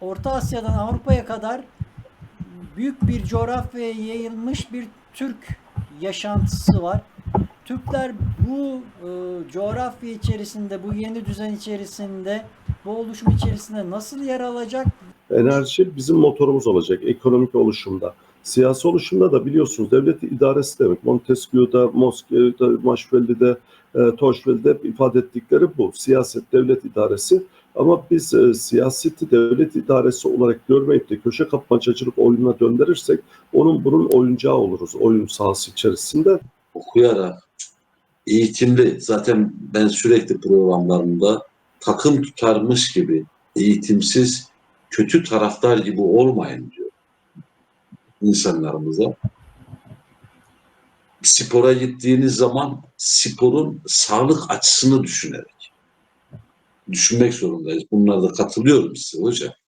Orta Asya'dan Avrupa'ya kadar büyük bir coğrafyaya yayılmış bir Türk yaşantısı var. Türkler bu e, coğrafya içerisinde, bu yeni düzen içerisinde, bu oluşum içerisinde nasıl yer alacak? Enerji bizim motorumuz olacak ekonomik oluşumda. Siyasi oluşumda da biliyorsunuz devlet idaresi demek. Montesquieu'da, Moskova'da, Machiavelli'de, e, hep ifade ettikleri bu. Siyaset, devlet idaresi. Ama biz e, siyaseti devlet idaresi olarak görmeyip de köşe kapmacacılık oyununa döndürürsek onun bunun oyuncağı oluruz oyun sahası içerisinde. okuyarak, eğitimli, zaten ben sürekli programlarımda takım tutarmış gibi eğitimsiz, kötü taraftar gibi olmayın diyor insanlarımıza. Spora gittiğiniz zaman sporun sağlık açısını düşünerek düşünmek zorundayız. Bunlarda katılıyorum size hocam.